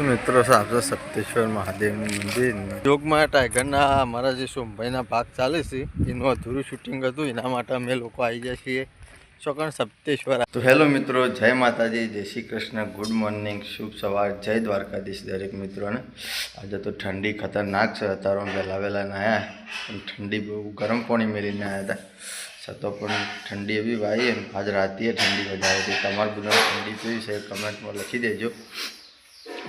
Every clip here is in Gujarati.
તો મિત્રો સાબસો સપ્તેશ્વર મહાદેવનું મંદિર જોગમાં ટાઈગરના અમારા જે સોમભાઈના ભાગ ચાલે છે, એનું અધૂરું શૂટિંગ હતું, એના માટે અમે લોકો આવી જાય છીએ ચોકણ સપ્તેશ્વર તો હેલો મિત્રો, જય માતાજી, જય શ્રી કૃષ્ણ, ગુડ મોર્નિંગ, શુભ સવાર, જય દ્વારકાધીશ દરેક મિત્રોને. આજે તો ઠંડી ખતરનાક છે, અત્યારે વહેલા વહેલા નાયા પણ ઠંડી બહુ ગરમ પાણી મેળીને આવ્યા હતા. છતાં પણ ઠંડી એવી વાઈ ને આજ રાતે ઠંડી વધારે હતી. તમારે બધા ઠંડી કેવી છે? કમેન્ટમાં લખી દેજો.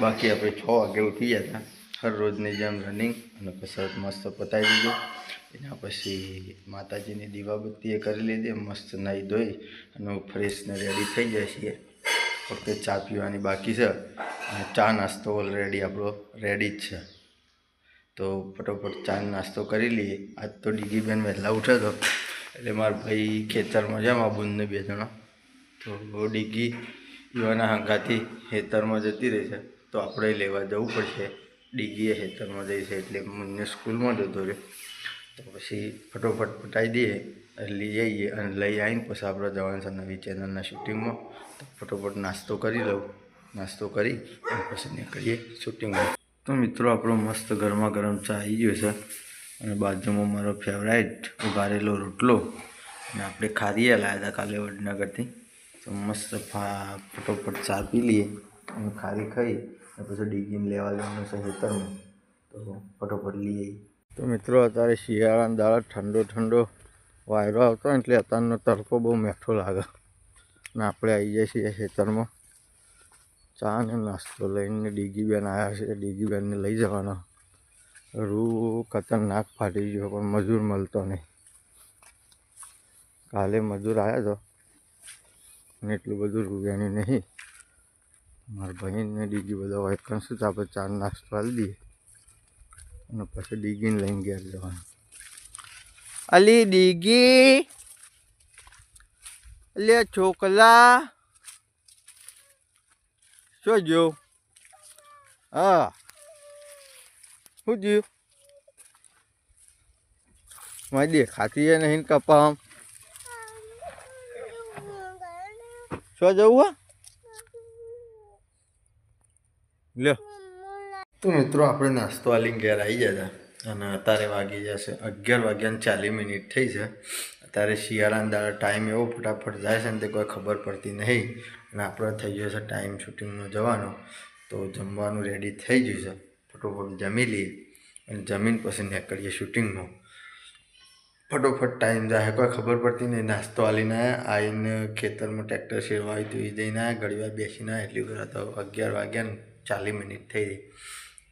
બાકી આપણે છ વાગે ઉઠી ગયા હતા. હર રોજની જેમ રનિંગ અને કસરત મસ્ત પતાવી દીધું. એના પછી માતાજીની દીવાબત્તી એ કરી લીધી, મસ્ત નાહી ધોઈ અને ફ્રેશ ને રેડી થઈ જાય છીએ. ફક્ત ચા પીવાની બાકી છે અને ચા નાસ્તો ઓલરેડી આપણો રેડી જ છે. તો ફટોફટ ચા નાસ્તો કરી લઈએ. આજ તો ડીગીબેન વહેલા ઉઠ્યો હતો એટલે મારા ભાઈ ખેતરમાં છે, મારા બુનને બે જણા. તો ડીગી યુવાના હંગાથી ખેતરમાં જતી રહી છે. તો આપણે લેવા જવું પડશે. ડીગીએ હેતરમાં જઈશ એટલે મને સ્કૂલમાં જતો રહ્યો. તો પછી ફટોફટ પટાઈ દઈએ, લઈ જઈએ અને લઈ આવીને પછી આપણે જવાનું છે નવી ચેનલના શૂટિંગમાં તો ફટોફટ નાસ્તો કરી લઉં. નાસ્તો કરી અને પછી નીકળીએ શૂટિંગમાં. તો મિત્રો, આપણો મસ્ત ગરમા ગરમ ચા આવી ગયો છે. અને બાજુમાં મારો ફેવરાઇટ ઉગારેલો રોટલો. અને આપણે ખારીએ લાવ્યા હતા કાલે વડનગરથી. તો મસ્ત ફટોફટ ચા પી લઈએ અને ખારી ખાઈ અને પછી ડીગીને લેવા જવાનું છે ખેતરમાં. તો ફટોફટ લઈએ તો મિત્રો, અત્યારે શિયાળાના દાળ ઠંડો ઠંડો વાયરો આવતો એટલે અત્યારનો તડકો બહુ મીઠો લાગે. અને આપણે આવી જઈએ છીએ ખેતરમાં. ચા ને નાસ્તો લઈને ડીગી બેન આવ્યા છે. ડીગી બેનને લઈ જવાનો. રૂ ખતરનાક ફાટી ગયો, પણ મજૂર મળતો નહીં. કાલે મજૂર આવ્યા તો. અને એટલું બધું રૂપિયાની નહીં. મારા બહેનને ડીગી બધા હોય કરશું તો આપણે ચાર નાસ્તો આપી દઈએ. અને પછી ડીગીને લઈને ઘેર જવાનું. અલી ડીગી. લે છોકલા. શું જો હા. શું જોયું મારી દેખાતી નહીં કપા શું જવું હા? લ્યો. તો મિત્રો, આપણે નાસ્તો આલી ઘેર આવી ગયા હતા અને અત્યારે વાગી જશે, અગિયાર વાગ્યાને ચાલીસ મિનિટ થઈ છે. અત્યારે શિયાળાના દાડા ટાઈમ એવો ફટાફટ જાય છે ને તે કોઈ ખબર પડતી નહીં. અને આપણે થઈ ગયો છે ટાઈમ શૂટિંગનો જવાનો. તો જમવાનું રેડી થઈ ગયું છે. ફટોફટ જમી લઈએ અને જમીન પછી નીકળીએ શૂટિંગમાં ફટોફટ ટાઈમ જાય કોઈ ખબર પડતી નહીં. નાસ્તો આલીને આવીને ખેતરમાં ટ્રેક્ટર સેવા આવી તો એ જઈને આવ્યા ઘડી બેસીને આવ્યા એટલી બધા તો અગિયાર વાગ્યા ચાલીસ મિનિટ થઈ ગઈ.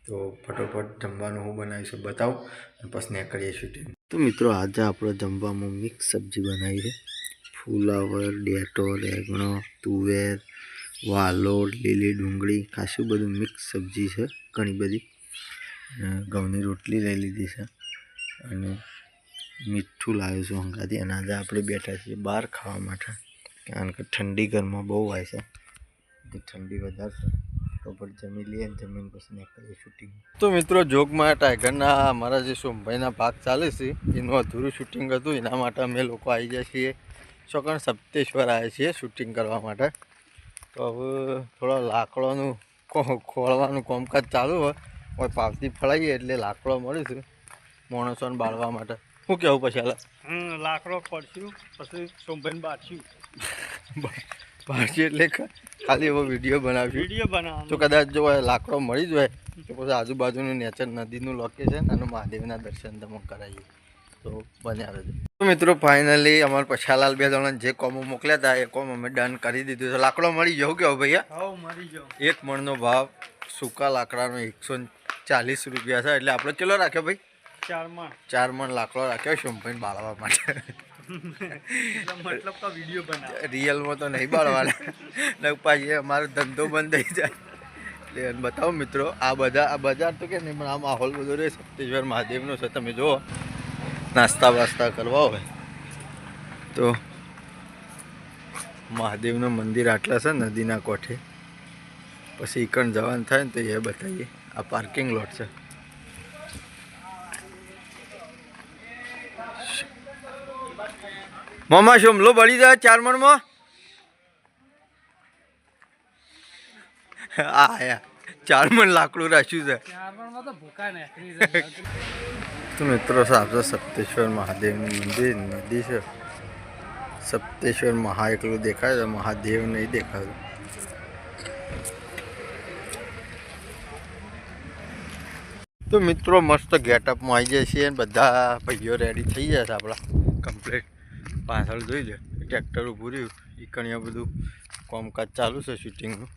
તો ફટોફટ જમવાનું હું બનાવીશું બતાવું અને પછી કરીએ શૂટિંગ તો મિત્રો, આજે આપણે જમવામાં મિક્સ સબ્જી બનાવી છે. ફુલાવર ડેટો રેગણો, તુવેર વાલોડ લીલી ડુંગળી, ખાસું બધું મિક્સ સબ્જી છે, ઘણી બધી. ઘઉંની રોટલી લઈ લીધી છે અને મીઠું લાવ્યું છું હંગાથી. અને આજે આપણે બેઠા છીએ બહાર ખાવા માટે. કારણ કે ઠંડી ઘરમાં બહુ હોય છે. ઠંડી વધારે છે. પર જમી લઈએ જમીન પછી નીકળીએ શૂટિંગ તો મિત્રો જોગમાં ટાઈગરના અમારા જે સોમભાઈના ભાગ ચાલે છે એનું અધૂરું શૂટિંગ હતું. એના માટે અમે લોકો આવી જાય છીએ. ચોકણ સપ્તેશ્વર આવ્યા છીએ શૂટિંગ કરવા માટે. તો હવે થોડા લાકડાનું ખોળવાનું કામકાજ ચાલુ હોય. હવે પાવતી ફળાવીએ એટલે લાકડો મળીશું માણસોને બાળવા માટે. શું કહેવું પછી હાલ? લાકડો પડશું પછી સોમભાઈ બારશું બહારથી એટલે ખાલી એવો વીડિયો બનાવ્યો. વીડિયો તો બનાવવાનો કદાચ જો લાકડો મળી જ હોય તો પછી આજુબાજુનું નેચર નદીનું લોકેશન અને મહાદેવના દર્શન તમે કરાવીએ. તો બન્યા રહેજો. તો મિત્રો ફાઇનલી અમારા પછાલાલ બે જણા જે કોમો મોકલ્યા હતા એ કોમ અમે ડન કરી દીધું છે. લાકડો મળી જવું કેવો ભૈયા? હવ એક મણનો ભાવ સૂકા લાકડાનો એકસો ચાલીસ રૂપિયા છે. એટલે આપણે કેટલો રાખ્યો ભાઈ? ચારમાં. ચાર મણ લાકડો રાખ્યો શોમભાઈને બાળવા માટે. મતલબ કે વીડિયો બનાવ. રિયલમાં તો નહીં બાળવાના. ને પાછી અમારો ધંધો બંધ થઈ જાય. એટલે બતાવો મિત્રો આ બધા આ બજાર તો કે નહીં પણ આ માહોલ બધો રહે. સપ્તેશ્વર મહાદેવનો છે. તમે જુઓ નાસ્તા વાસ્તા કરવા હોય. તો મહાદેવનું મંદિર આટલા છે નદીના કોઠે. પછી ઈકણ જવાનું થાય ને તો એ બતાવીએ. આ પાર્કિંગ લોટ છે. મામા શોમલો બળી જાય ચાર મણમાં? આયા ચાર મણ લાકડું રાખ્યું છે. તો મિત્રો સાબસો સપ્તેશ્વર મહાદેવનું મંદિર નદી છે. સપ્તેશ્વર મહા એકલું દેખાય છે મહાદેવ નહીં દેખાય તો મિત્રો મસ્ત ગેટઅપમાં આવી જાય છે બધા ભાઈઓ રેડી થઈ જાય છે આપણા. કમ્પ્લીટ પાછળ જોઈ લે, ટ્રેક્ટર ઊભું રહ્યું. ઈકણિયા બધું કામકાજ ચાલુ છે શૂટિંગનું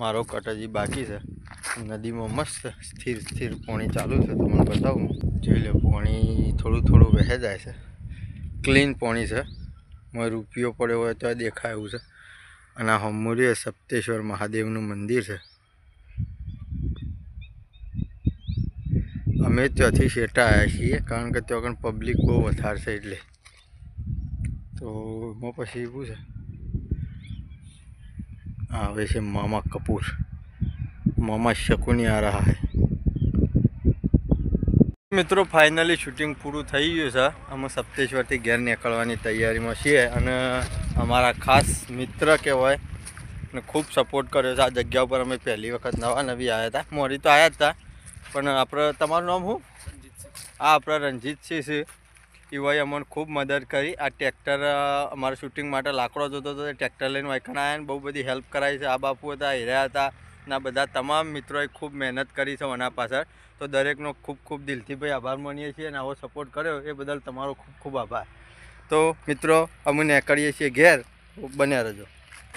મારો કટ હજી બાકી છે. નદીમાં મસ્ત, સ્થિર સ્થિર પાણી ચાલુ છે, તમને બતાવું જોઈ લે, પાણી થોડું થોડું વહે જાય છે. ક્લીન પાણી છે. માં રૂપિયો પડ્યો હોય તો દેખાય એવું છે. અને આ હમુરી સપ્તેશ્વર મહાદેવનું મંદિર છે. અમે ત્યાંથી શેટા આવ્યા છીએ, કારણ કે ત્યાં પબ્લિક બહુ વધારે છે એટલે. તો એમાં પછી એવું છે આવે છે મામા કપૂર. મામા શકુની આ રહા હૈ. મિત્રો ફાઇનલી શૂટિંગ પૂરું થઈ ગયું છે. અમે સપ્તેશ્વરથી ઘેર નીકળવાની તૈયારીમાં છીએ અને અમારા ખાસ મિત્ર કહેવાય અને ખૂબ સપોર્ટ કર્યો છે. આ જગ્યા ઉપર અમે પહેલી વખત નવા નવી આવ્યા હતા. મોરી તો આવ્યા જ હતા. પણ આપણે તમારું નામ શું? આ આપણા રણજીતસિંહ છે. એવાએ અમને ખૂબ મદદ કરી. આ ટ્રેક્ટર અમારા શૂટિંગ માટે લાકડો જોતો હતો ટ્રેક્ટર લઈને વાયકણ આવ્યા ને બહુ બધી હેલ્પ કરાવી છે. આ બાપુ હતા હીરા હતા ના બધા તમામ મિત્રોએ ખૂબ મહેનત કરી છે મના પાછળ. તો દરેકનો ખૂબ ખૂબ દિલથી ભાઈ આભાર માનીએ છીએ અને આવો સપોર્ટ કર્યો. એ બદલ તમારો ખૂબ ખૂબ આભાર. તો મિત્રો, અમે નીકળીએ છીએ ઘેર. બન્યા રહેજો.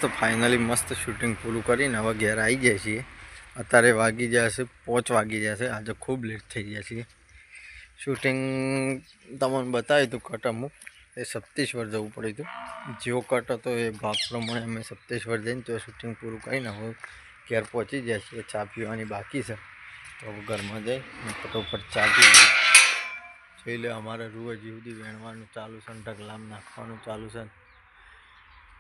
તો ફાઇનલી મસ્ત શૂટિંગ પૂરું કરીને હવે ઘેર આવી જાય છીએ. અત્યારે વાગી જશે પાંચ વાગી જશે આજે ખૂબ લેટ થઈ જશે શૂટિંગ તમને બતાવ્યું હતું કટ અમુક. એ સપ્તેશ્વર જવું પડ્યું હતું. જેવો કટ હતો એ ભાગ પ્રમાણે અમે સપ્તેશ્વર જઈને તો શૂટિંગ પૂરું કરીને હવે ઘેર પહોંચી જાય છે ચા પીવાની બાકી છે. તો ઘરમાં જઈ ફટોફટ ચા પી. જોઈ લે અમારે રૂ હજી સુધી વેણવાનું ચાલુ છે ને ઢગલામ નાખવાનું ચાલુ છે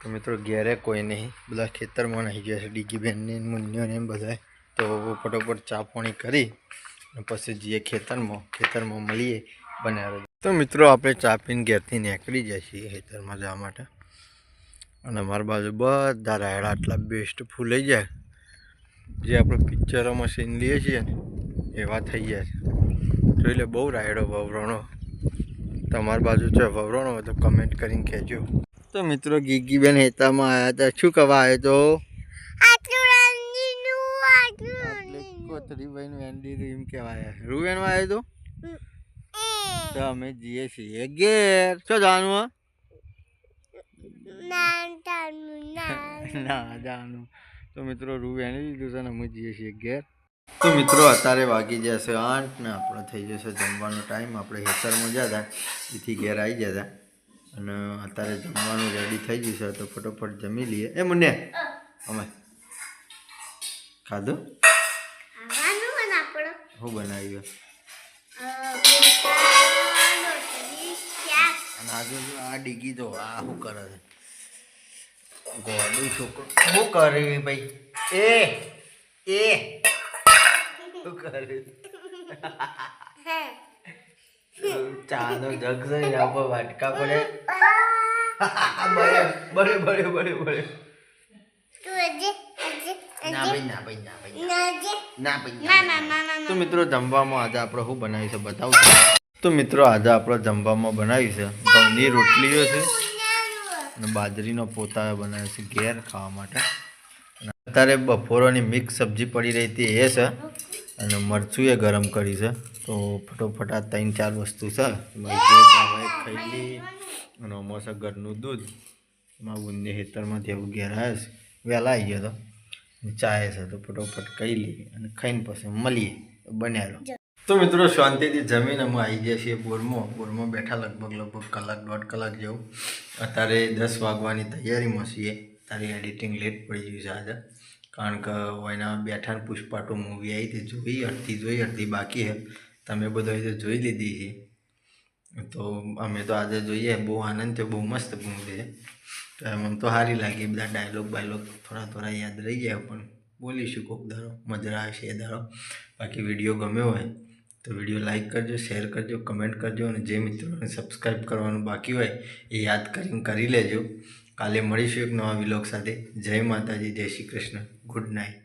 તો મિત્રો ઘેરે કોઈ નહીં. બધા ખેતરમાં નહીં ગયા છે. ડીગી બેનને મુન્યોને એમ બધાએ. તો ફટોફટ ચા પાણી કરી પછી જઈએ ખેતરમાં ખેતરમાં મળીએ બનાવે તો મિત્રો આપણે ચા પીને ઘેરથી નીકળી જઈએ છીએ ખેતરમાં જવા માટે. અને અમારી બાજુ બધા રાયડા આટલા બેસ્ટ ફૂલાઈ જાય. જે આપણે પિક્ચરોમાં સીન લઈએ છીએ ને એવા થઈ જાય છે. જોઈ લે બહુ રાયડો વવરણો. તમારી બાજુ છે વવરણો હોય તો કમેન્ટ કરીને કહેજો. તો મિત્રો ગીગીબેન હેતામાં આવ્યા હતા. શું કહેવા આવ્યો તો? એટલે કોથળીભાઈ નું વેન્ડી એમ કહેવાય. રૂવેનમાં આવ્યો તો? તો અમે જઈએ છીએ ઘેર. શું જાણવું? ના જાણવું તો મિત્રો રૂ વેણી દીધું છે ને અમે જઈએ છીએ ઘેર. તો મિત્રો અત્યારે વાગી જશે આઠ ને આપણે થઈ જશે જમવાનો ટાઈમ. આપણે હેતરમાં ગયા હતા એથી ઘેર આવી ગયા હતા. અને અત્યારે જમવાનું રેડી થઈ ગયું છે તો ફટોફટ જમી લઈએ. એ મને અમે. ખાધું? શું બનાવ્યું અને આ આ ડીગી જો આ શું કરે છે? ગોડું છોકરો. શું કરે ભાઈ? એ એ. શું કરે? ચાનો જગ છે વાટકા પડે. બરે બળે બળે બળે બળે. ના ભાઈ ના ભાઈ ના ભાઈ ના ભાઈ. ના ભાઈ. તો મિત્રો જમવામાં આજે આપણે શું બનાવ્યું છે બતાવું છું. તો મિત્રો આજે આપણે જમવામાં બનાવ્યું છે ઘઉંની રોટલીઓ છે. અને બાજરીનો પોતા બનાવ્યો છે ઘેર ખાવા માટે. અને અત્યારે બપોરોની મિક્સ સબ્જી પડી રહી હતી એ છે. અને મરચું એ ગરમ કરી છે. તો ફટોફટ આ ત્રણ ચાર વસ્તુ છે. એમાં જે ભાવે અને આમાં ઘરનું દૂધ. એમાં બુંદી ખેતરમાંથી એવું ઘેર આવ્યો છે. વહેલા આવી ગયો હતો ચાય છે તો ફટોફટ કહી લઈએ અને ખાઈને પછી મળીએ. બન્યા રહો. તો મિત્રો શાંતિથી જમીને અમે આવી ગયા છીએ બોરમાં. બોરમાં બેઠા લગભગ લગભગ કલાક દોઢ કલાક જેવું. અત્યારે દસ વાગવાની તૈયારીમાં છીએ. તારી એડિટિંગ લેટ પડી ગયું છે આજે. કારણ કે એના બેઠા પુષ્પાટો મૂવી આવી હતી જોઈ અડધી જોઈ અડધી બાકી છે. તમે બધો એ તો જોઈ લીધી છે. તો અમે તો આજે જોઈએ બહુ આનંદ થયો બહુ મસ્ત મૂવી છે. એમ તો સારી લાગી બધા ડાયલોગ બાયલોગ થોડા થોડા યાદ રહી જાય, પણ બોલીશું કોક દાડો, મજા આવશે એ દારો બાકી વીડિયો ગમ્યો હોય તો વીડિયો લાઈક કરજો શેર કરજો કમેન્ટ કરજો, અને જે મિત્રોને સબસ્ક્રાઈબ કરવાનું બાકી હોય એ યાદ કરીને કરી લેજો. કાલે મળીશું એક નવા વિલોગ સાથે. જય માતાજી, જય શ્રી કૃષ્ણ. Good night